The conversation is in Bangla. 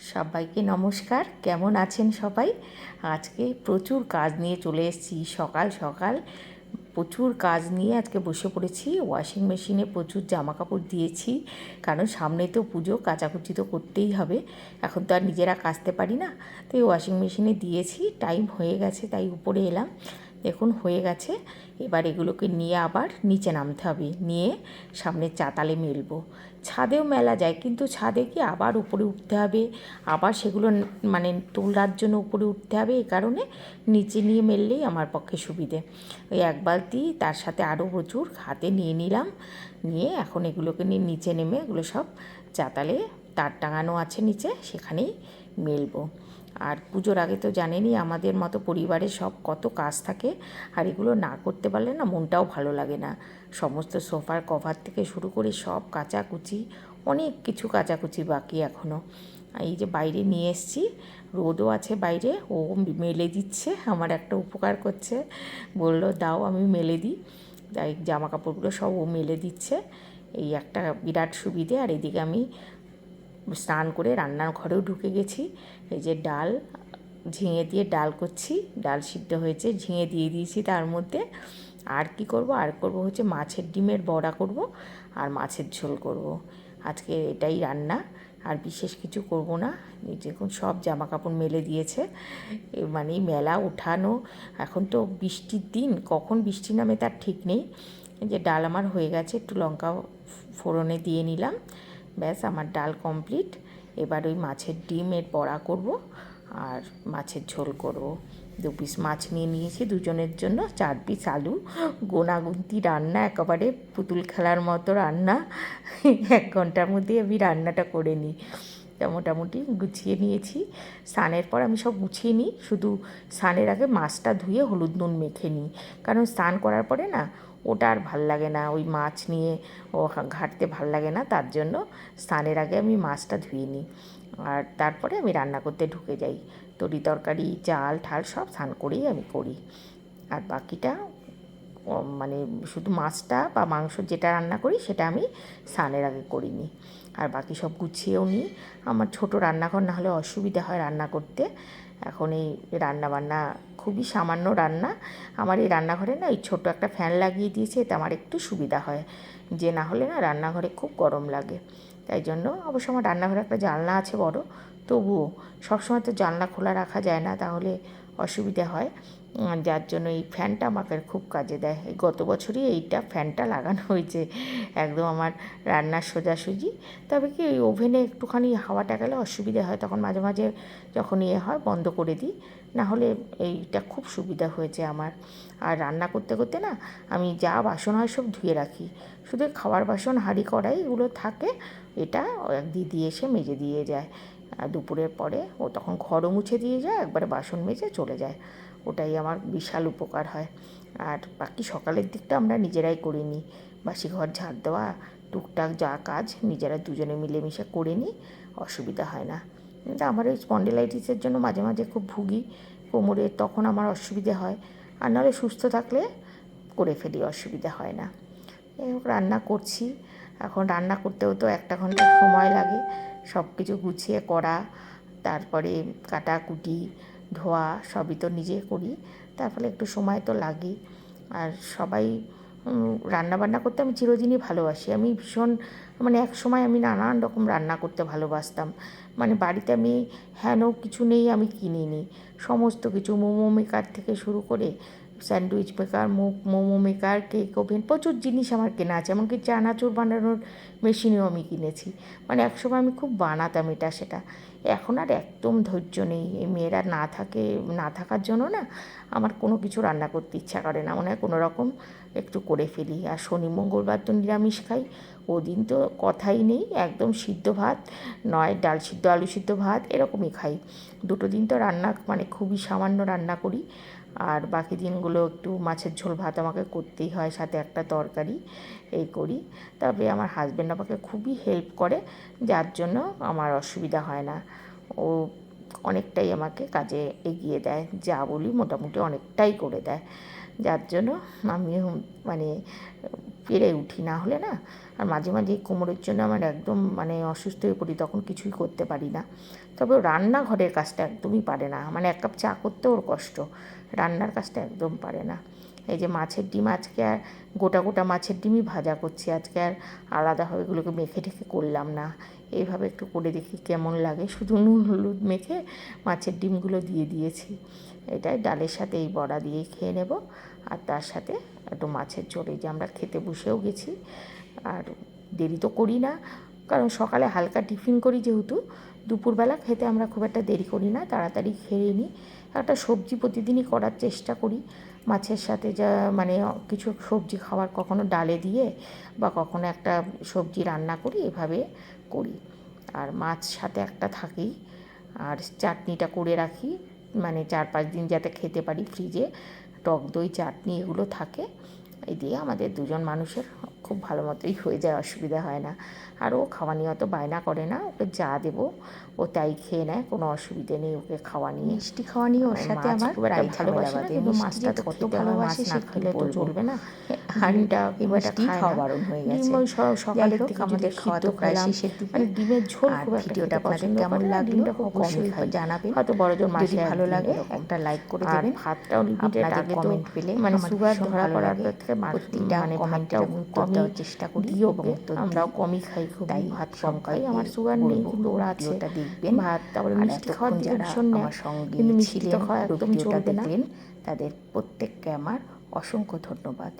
সবাইকে নমস্কার। কেমন আছেন সবাই? আজকে প্রচুর কাজ নিয়ে চলে এসেছি। সকাল সকাল প্রচুর কাজ নিয়ে আজকে বসে পড়েছি। ওয়াশিং মেশিনে প্রচুর জামা কাপড় দিয়েছি। কারণ সামনে তো পুজো, কাচাকুচি তো করতেই হবে। এখন তো আর নিজেরা কাচতে পারি না। তো ওয়াশিং মেশিনে দিয়েছি। টাইম হয়ে গেছে, তাই উপরে এলাম। দেখুন, হয়ে গেছে। এবার এগুলোকে নিয়ে আবার নিচে নামতে হবে। নিয়ে সামনে চাতালে মেলবো। ছাদেও মেলা যায়, কিন্তু ছাদে কি আবার উপরে উঠতে হবে? আবার সেগুলো মানে তোলার জন্য উপরে উঠতে হবে? এই কারণে নিচে নিয়ে মেললেই আমার পক্ষে সুবিধে। ওই এক বালতি, তার সাথে আরও প্রচুর হাতে নিয়ে নিলাম। নিয়ে এখন এগুলোকে নিয়ে নিচে নেমে এগুলো সব চাতালে, তার টাঙানো আছে নিচে, সেখানেই মেলবো। আর পুজোর আগে তো জানেনই আমাদের মতো পরিবারে সব কত কাজ থাকে আর এগুলো না করতে পারলে না মনটাও ভালো লাগে না। সমস্ত সোফার কভার থেকে শুরু করে সব কাচাকুচি, অনেক কিছু কাচাকুচি বাকি এখনও এই যে বাইরে নিয়ে এসছি, রোদও আছে বাইরে, ও মেলে দিচ্ছে, আমার একটা উপকার করছে। বলল, দাও, আমি মেলে দিই। তাই জামা কাপড়গুলো সব ও মেলে দিচ্ছে। এই একটা বিরাট সুবিধে, আর এদিকে আমি স্নান করে রান্নার ঘরেও ঢুকে গেছি। এই যে ডাল, ঝিঙে দিয়ে ডাল করছি। ডাল সিদ্ধ হয়েছে, ঝিঙে দিয়ে দিয়েছি তার মধ্যে। আর কি করব? আর করব হচ্ছে মাছের ডিমের বড়া করব আর মাছের ঝোল করব। আজকে এটাই রান্না। আর বিশেষ কিছু করব না। দেখুন, সব জামা কাপড় মেলে দিয়েছে। মানে মেলা উঠানো এখন তো বৃষ্টির দিন। কখন বৃষ্টি নামে তার ঠিক নেই। যে ডাল আমার হয়ে গেছে, একটু লঙ্কা ফোড়নে দিয়ে নিলাম। ব্যাস, আমার ডাল কমপ্লিট এবার ওই মাছের ডিমের বড়া করব আর মাছের ঝোল করব। দু পিস মাছ নিয়ে নিয়েছি, দুজনের জন্য চার পিস আলু, গোনাগুন্তি রান্না, একেবারে পুতুল খেলার মতো রান্না। এক ঘণ্টার মধ্যে আমি রান্নাটা করে নিই। মোটামুটি গুছিয়ে নিয়েছি। স্নানের পর আমি সব গুছিয়ে নিই। শুধু স্নানের আগে মাছটা ধুয়ে হলুদ নুন মেখে নিই। কারণ স্নান করার পরে না, ওটা আর ভালো লাগে না। ওই মাছ নিয়ে ও ঘাটতে ভালো লাগে না। তার জন্য স্নানের আগে আমি মাছটা ধুয়ে নিই। আর তারপরে আমি রান্না করতে ঢুকে যাই। তরি তরকারি, চাল, ঠাল সব স্নান করেই আমি করি। আর বাকিটা মানে শুধু মাছটা বা মাংস যেটা রান্না করি, সেটা আমি স্নানের আগে করিনি। আর বাকি সব গুছিয়েও নিই। আমার ছোট রান্নাঘর না হলে অসুবিধা হয় রান্না করতে। এখন এই রান্না বান্না খুবই সামান্য রান্না। আমার এই রান্নাঘরে না এই ছোটো একটা ফ্যান লাগিয়ে দিয়েছে, এতে আমার একটু সুবিধা হয়। যে না হলে না রান্নাঘরে খুব গরম লাগে। তাই জন্য অবশ্য আমার রান্নাঘরে একটা জানলা আছে বড়। তবুও সবসময় তো জানলা খোলা রাখা যায় না, তাহলে অসুবিধা হয়। যার জন্য এই ফ্যানটা আমাকে খুব কাজে দেয়। এই গত বছরই এইটা ফ্যানটা লাগানো হয়েছে, একদম আমার রান্নার সোজাসুজি। তবে কি এই ওভেনে একটুখানি হাওয়াটা গেলে অসুবিধা হয়, তখন মাঝে মাঝে যখন ইয়ে হয় বন্ধ করে দিই। না হলে এইটা খুব সুবিধা হয়েছে আমার। আর রান্না করতে করতে না আমি যা বাসন হয় সব ধুয়ে রাখি। শুধু খাওয়ার বাসন, হাঁড়ি, কড়াই এগুলো থাকে, এটা দিদি এসে মেজে দিয়ে যায়। দুপুরের পরে ও তখন ঘরও মুছে দিয়ে যায়, একবারে বাসন মেজে চলে যায়। ওটাই আমার বিশাল উপকার হয়। আর বাকি সকালের দিকটা আমরা নিজেরাই করে নিই। বাসি ঘর ঝাড় দেওয়া, টুকটাক যা কাজ নিজেরা দুজনে মিলেমিশে করে নিই, অসুবিধা হয় না। কিন্তু আমার ওই স্পন্ডিলাইটিসের জন্য মাঝে মাঝে খুব ভুগি, কোমরে তখন আমার অসুবিধে হয়। আর নাহলে সুস্থ থাকলে করে ফেলি, অসুবিধা হয় না। রান্না করছি। এখন রান্না করতেও তো একটা ঘণ্টা সময় লাগে। সব কিছু গুছিয়ে করা, তারপরে কাটাকুটি ধোয়া সবই তো নিজে করি। তার ফলে একটু সময় তো লাগে আর সবাই রান্না বান্না করতে আমি চিরদিনই ভালোবাসি। আমি ভীষণ মানে এক সময় আমি নানান রকম রান্না করতে ভালোবাসতাম। মানে বাড়িতে আমি হেন কিছু নেই, আমি কিনে নিই সমস্ত কিছু মোমো মেকার থেকে শুরু করে sandwich maker momo maker, cake oven, প্রচুর জিনিস আমার কেনা আছে। এমনকি চানাচুর বানানোর মেশিনও আমি কিনেছি। মানে একসময় আমি খুব বানাতাম এটা, সেটা। এখন আর একদম ধৈর্য নেই। এই মেয়েরা না থাকে, না থাকার জন্য না আমার কোনো কিছু রান্না করতে ইচ্ছা করে না। মনে হয় কোনো রকম একটু করে ফেলি। আর শনি, মঙ্গলবার তো নিরামিষ খাই। ওদিন তো কথাই নেই, একদম সিদ্ধ ভাত, নয় ডাল সিদ্ধ, আলু সিদ্ধ ভাত, এরকমই খাই। দুটো দিন তো রান্না মানে খুবই সামান্য রান্না করি। আর বাকি দিনগুলো একটু মাছের ঝোল ভাত আমাকে করতেই হয়, সাথে একটা তরকারি, এই করি। তবে আমার হাজব্যান্ড আমাকে খুবই হেল্প করে, যার জন্য আমার অসুবিধা হয় না। ও অনেকটাই আমাকে কাজে এগিয়ে দেয়, যা বলি মোটামুটি অনেকটাই করে দেয়। যার জন্য আমি মানে পেরে উঠি না হলে না, আর মাঝে মাঝে কোমরের জন্য আমার একদম মানে অসুস্থ হয়ে পড়ি, তখন কিছুই করতে পারি না। তবে রান্নাঘরের কাজটা একদমই পারে না মানে এক কাপ চা করতে ওর কষ্ট, রান্নার কাজটা একদম পারে না। এই যে মাছের ডিম, আজকে আর গোটা গোটা মাছের ডিমই ভাজা করছি। আজকে আর আলাদাভাবে এগুলোকে মেখে ঠেকে করলাম না। এইভাবে একটু করে দেখি কেমন লাগে। শুধু নুন, হলুদ মেখে মাছের ডিমগুলো দিয়ে দিয়েছি। এটাই ডালের সাথে এই বড়া দিয়ে খেয়ে নেব। আর তার সাথে একটু মাছের ঝোল। এই যে আমরা খেতে বসেও গেছি। আর দেরি তো করি না। কারণ সকালে হালকা টিফিন করি যেহেতু। দুপুরবেলা খেতে আমরা খুব একটা দেরি করি না। তাড়াতাড়ি খেয়ে নিই। একটা সবজি প্রতিদিনই করার চেষ্টা করি। মাছের সাথে যা মানে কিছু সবজি খাওয়ার কখনো ডালে দিয়ে বা কখনো একটা সবজি রান্না করি, এভাবে করি। আর মাছ সাথে একটা থাকি, আর চাটনিটা করে রাখি মানে চার পাঁচ দিন যাতে খেতে পারি ফ্রিজে। টক দই, চাটনি, এগুলো থাকে। এই দিয়ে আমাদের দুজন মানুষের খুব ভালো মতোই হয়ে যায় অসুবিধা হয় না। আর ও খাওয়া নিয়ে অত বায়না করে না ওকে যা দেবো ও তাই খেয়ে নেয় কোনো অসুবিধে নেই ওকে খাওয়া নিয়ে। মিষ্টি খাওয়া নিয়ে ওর মানে সাথে আমার প্রায় ভালোবাসে না, কিন্তু মাছটা তো কত ভালোবাসে না খেলে তো চলবে না। আর একটা মিষ্টি খাওয়া বারণ হয়ে গেছে। ওই স- সকালের থেকে আমাদের খাওয়া তো প্রায় খেলাম শেষের দিকে। মানে ডিমের ঝোল আর খুব একটা ভিডিওটা আপনাদের কেমন লাগল? অবশ্যই খাই। জানাবেন। হয়তো বড়জন মাসে ভালো লাগে একটা লাইক করে দেবেন। ভাতটাও লিমিটেড আপনাদের আগে কমেন্ট পেলে মানে সুগার ধরা পড়ার থেকে মানে ভাতটাও কমই দেওয়ার চেষ্টা করি আমরাও কমই খাই খুব তাই ভাত কম খাই আমার সুগার নেই কিন্তু ওরা আছে। ওটা দেখবেন ভাত তারপরে মিষ্টি খাওয়ার দিকে ভীষণ নেয় আমার সঙ্গে কিন্তু মিষ্টি তো খাওয়া একদম চলবে না। তাদের প্রত্যেককে আমার অসংখ্য ধন্যবাদ।